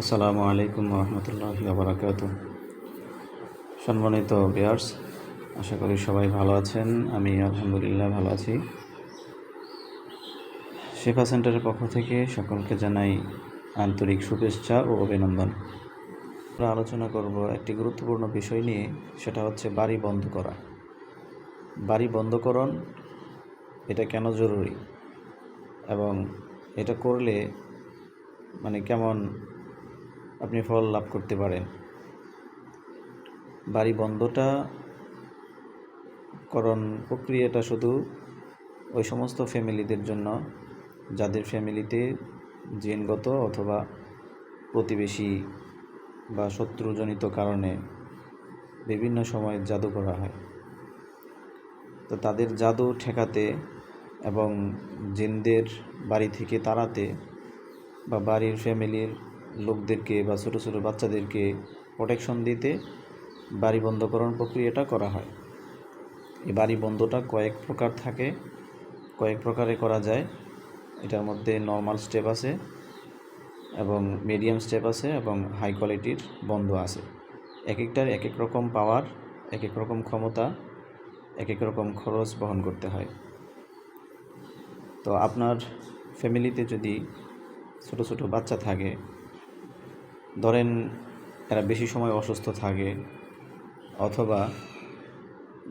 আসসালামু আলাইকুম রহমতুল্লাহ বারাকাত সম্মানিত বিয়ার্স আশা করি সবাই ভালো আছেন। আমি আলহামদুলিল্লাহ ভালো আছি। শেফা সেন্টারের পক্ষ থেকে সকলকে জানাই আন্তরিক শুভেচ্ছা ও অভিনন্দন। আমরা আলোচনা করব একটি গুরুত্বপূর্ণ বিষয় নিয়ে, সেটা হচ্ছে বাড়ি বন্ধ করা। বাড়ি বন্ধকরণ, এটা কেন জরুরি? এবং এটা করলে মানে কেমন আপনি ফল লাভ করতে পারেন। বাড়ি বন্ধটা করণ প্রক্রিয়াটা শুধু ওই সমস্ত ফ্যামিলিদের জন্য, যাদের ফ্যামিলিতে জিনগত অথবা প্রতিবেশী বা শত্রুজনিত কারণে বিভিন্ন সময় জাদু করা হয়। তো তাদের জাদু ঠেকাতে এবং জিনদের বাড়ি থেকে তাড়াতে বা বাড়ির ফ্যামিলির লোকদেরকে বা ছোটো ছোটো বাচ্চাদেরকে প্রোটেকশন দিতে বাড়ি বন্ধকরণ প্রক্রিয়াটা করা হয়। এই বাড়ি বন্ধটা কয়েক প্রকার থাকে। কয়েক প্রকারে করা যায়। এটার মধ্যে নর্মাল স্টেপ আছে এবং মিডিয়াম স্টেপ আছে এবং হাই কোয়ালিটির বন্ধ আছে। এক একটার এক এক রকম পাওয়ার এক এক রকম ক্ষমতা এক এক রকম খরচ বহন করতে হয়। তো আপনার ফ্যামিলিতে যদি ছোট ছোট বাচ্চা থাকে ধরেন এরা বেশি সময় অসুস্থ থাকে অথবা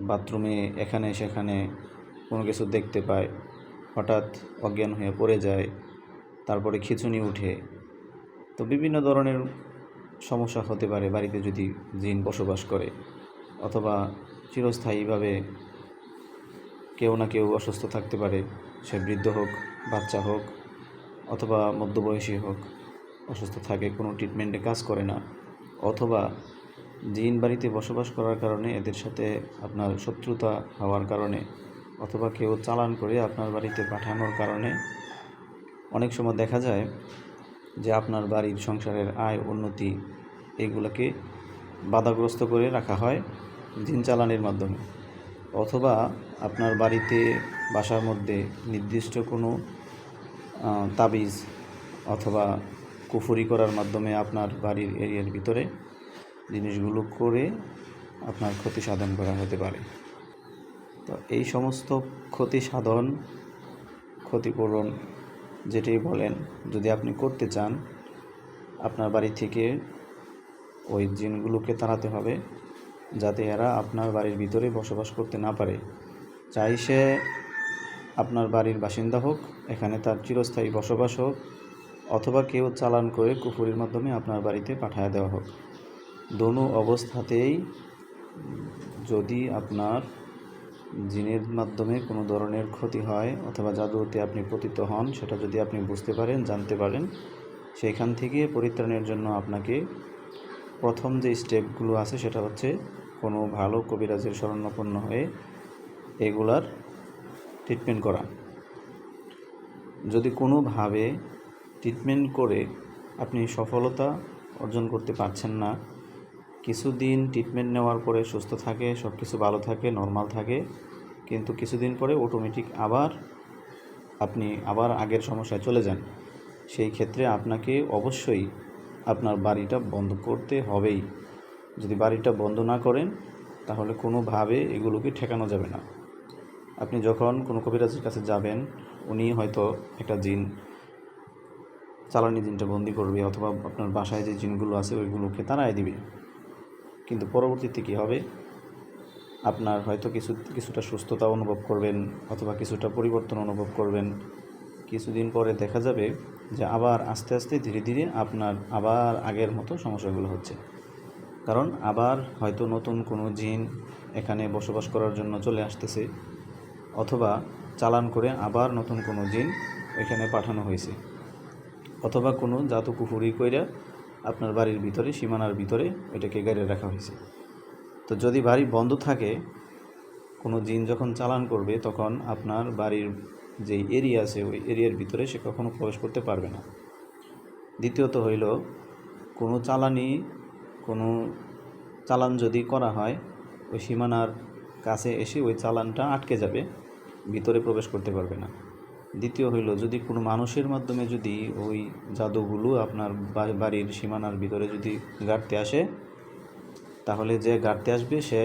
বাথরুমে এখানে সেখানে কোনো কিছু দেখতে পায়, হঠাৎ অজ্ঞান হয়ে পড়ে যায়, তারপরে খিঁচুনি উঠে। তো বিভিন্ন ধরনের সমস্যা হতে পারে বাড়িতে যদি জিন বসবাস করে অথবা চিরস্থায়ীভাবে কেউ না কেউ অসুস্থ থাকতে পারে, সে বৃদ্ধ হোক, বাচ্চা হোক অথবা মধ্যবয়সী হোক। অসুস্থ থাকে, কোনো ট্রিটমেন্টে কাজ করে না, অথবা জিন বাড়িতে বসবাস করার কারণে এদের সাথে আপনার শত্রুতা হওয়ার কারণে, অথবা কেউ চালান করে আপনার বাড়িতে পাঠানোর কারণে, অনেক সময় দেখা যায় যে আপনার বাড়ির সংসারের আয়, উন্নতি এগুলোকে বাধাগ্রস্ত করে রাখা হয় জিন চালানের মাধ্যমে। অথবা আপনার বাড়িতে বাসার মধ্যে নির্দিষ্ট কোনো তাবিজ অথবা কুফুরি করার মাধ্যমে আপনার বাড়ির এরিয়ার ভিতরে জিনিসগুলো করে আপনার ক্ষতি সাধন করা হতে পারে। তো এই সমস্ত ক্ষতি সাধন, ক্ষতিপূরণ যেটাই বলেন, যদি আপনি করতে চান, আপনার বাড়ি থেকে ওই জিনগুলোকে তাড়াতে হবে যাতে এরা আপনার বাড়ির ভিতরে বসবাস করতে না পারে। চাই সে আপনার বাড়ির বাসিন্দা হোক, এখানে তার চিরস্থায়ী বসবাস হোক অথবা কেউ চালান করে কুফুরির মাধ্যমে আপনার বাড়িতে পাঠায় দেওয়া হোক। দোনো অবস্থাতেই যদি আপনার জিনের মাধ্যমে কোনো ধরনের ক্ষতি হয় অথবা জাদুতে আপনি পতিত হন, সেটা যদি আপনি বুঝতে পারেন, জানতে পারেন সেইখান থেকে পরিত্রাণের জন্য আপনাকে প্রথম যে স্টেপগুলো আছে, সেটা হচ্ছে কোনো ভালো কবিরাজের শরণাপন্ন হয়ে এগুলার ট্রিটমেন্ট করা। যদি কোনোভাবে ট্রিটমেন্ট করে আপনি সফলতা অর্জন করতে পারছেন না। কিছুদিন ট্রিটমেন্ট নেওয়ার পরে সুস্থ থাকে সব কিছু ভালো থাকে নর্মাল থাকে। কিন্তু কিছুদিন পরে অটোমেটিক আবার আপনি আবার আগের সমস্যায় চলে যান। সেই ক্ষেত্রে আপনাকে অবশ্যই আপনার বাড়িটা বন্ধ করতে হবেই। যদি বাড়িটা বন্ধ না করেন, তাহলে কোনোভাবে এগুলোকে ঠেকানো যাবে না। আপনি যখন কোনো কবিরাজের কাছে যাবেন, উনি হয়তো একটা জিন চালানি দিনটা বন্দি করবে অথবা আপনার বাসায় যে জিনগুলো আছে ওইগুলোকে তাড়ায় দিবে। কিন্তু পরবর্তীতে কী হবে? আপনার হয়তো কিছু, কিছুটা সুস্থতা অনুভব করবেন অথবা কিছুটা পরিবর্তন অনুভব করবেন। কিছুদিন পরে দেখা যাবে যে আবার আস্তে আস্তে ধীরে ধীরে আপনার আবার আগের মতো সমস্যাগুলো হচ্ছে। কারণ আবার হয়তো নতুন কোনো জিন এখানে বসবাস করার জন্য চলে আসতেছে, অথবা চালান করে আবার নতুন কোনো জিন এখানে পাঠানো হয়েছে। অথবা কোনো জাতু কুফুরি কইরা আপনার বাড়ির ভিতরে, সীমানার ভিতরে ওইটাকে গাড়ি রাখা হয়েছে। তো যদি বাড়ি বন্ধ থাকে, কোনো জিন যখন চালান করবে, তখন আপনার বাড়ির যে এরিয়া আছে, ওই এরিয়ার ভিতরে সে কখনো প্রবেশ করতে পারবে না। দ্বিতীয়ত হইল, কোনো চালানি, কোনো চালান যদি করা হয়, ওই সীমানার কাছে এসে ওই চালানটা আটকে যাবে, ভিতরে প্রবেশ করতে পারবে না। দ্বিতীয় হইল, যদি কোনো মানুষের মাধ্যমে যদি ওই জাদুগুলো আপনার বাড়ির সীমানার ভিতরে যদি গাড়তে আসে, তাহলে যে গাড়তে আসবে সে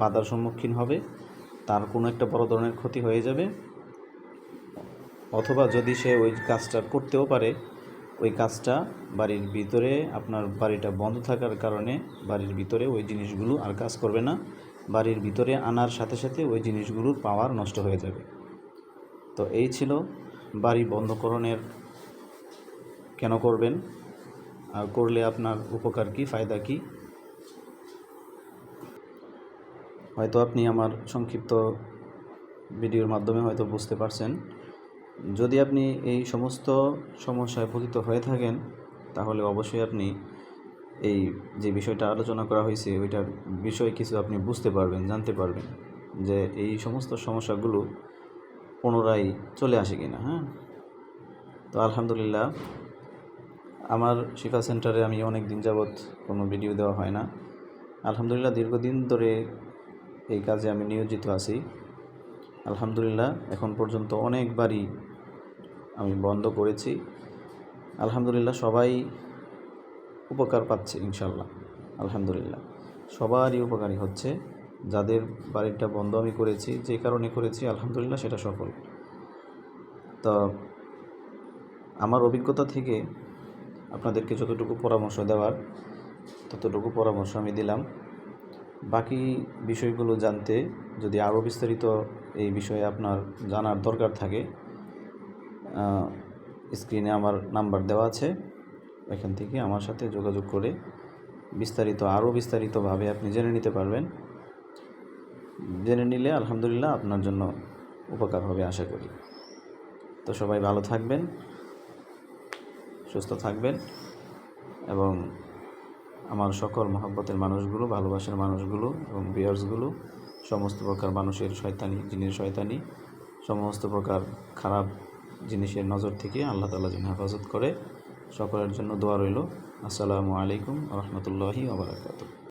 বাধার সম্মুখীন হবে, তার কোনো একটা বড় ধরনের ক্ষতি হয়ে যাবে। অথবা যদি সে ওই কাজটা করতেও পারে, ওই কাজটা বাড়ির ভিতরে আপনার বাড়িটা বন্ধ থাকার কারণে বাড়ির ভিতরে ওই জিনিসগুলো আর কাজ করবে না, বাড়ির ভিতরে আনার সাথে সাথে ওই জিনিসগুলোর পাওয়ার নষ্ট হয়ে যাবে। তো এই ছিল বাড়ি বন্ধকরণের কেন করবেন, আর করলে আপনার উপকার কি, ফায়দা কি? হয়তো আপনি আমার সংক্ষিপ্ত ভিডিওর মাধ্যমে হয়তো বুঝতে পারছেন। যদি আপনি এই সমস্ত সমস্যায় পতিত হয়ে থাকেন, তাহলে অবশ্যই আপনি এই যে বিষয়টা আলোচনা করা হয়েছে, ওইটার বিষয়ে কিছু আপনি বুঝতে পারবেন, জানতে পারবেন যে এই সমস্ত সমস্যাগুলো পুনরায় চলে আসে কিনা হ্যাঁ? তো আলহামদুলিল্লাহ, আমার শিফা সেন্টারে আমি অনেক দিন যাবৎ কোনো ভিডিও দেওয়া হয় না। আলহামদুলিল্লাহ, দীর্ঘদিন ধরে এই কাজে আমি নিয়োজিত আছি। আলহামদুলিল্লাহ, এখন পর্যন্ত অনেকবারই আমি বন্ধ করেছি। আলহামদুলিল্লাহ, সবাই উপকার পাচ্ছে ইনশাল্লাহ আলহামদুলিল্লাহ। সবারই উপকারী হচ্ছে। যাদের বাড়িটা বন্ধ আমি করেছি, যে কারণে করেছি, আলহামদুলিল্লাহ সেটা সফল। তো আমার অভিজ্ঞতা থেকে আপনাদেরকে যতটুকু পরামর্শ দেওয়ার, ততটুকু পরামর্শ আমি দিলাম। বাকি বিষয়গুলো জানতে যদি আরও বিস্তারিত এই বিষয়ে আপনার জানার দরকার থাকে স্ক্রিনে আমার নাম্বার দেওয়া আছে। এখান থেকে আমার সাথে যোগাযোগ করে বিস্তারিত, আরও বিস্তারিতভাবে আপনি জেনে নিতে পারবেন। জেনে নিলে আলহামদুলিল্লাহ আপনার জন্য উপকার হবে আশা করি। তো সবাই ভালো থাকবেন, সুস্থ থাকবেন এবং আমার সকল মহাব্বতের মানুষগুলো, ভালোবাসার মানুষগুলো এবং বিয়ার্সগুলো সমস্ত প্রকার মানুষের শয়তানি, জিনের শয়তানি, সমস্ত প্রকার খারাপ জিনিসের নজর থেকে আল্লাহ তালা যেন হেফাজত করে। সকলের জন্য দোয়া রইল। আসসালামু আলাইকুম রহমতুল্লাহি আবরাকাতুহ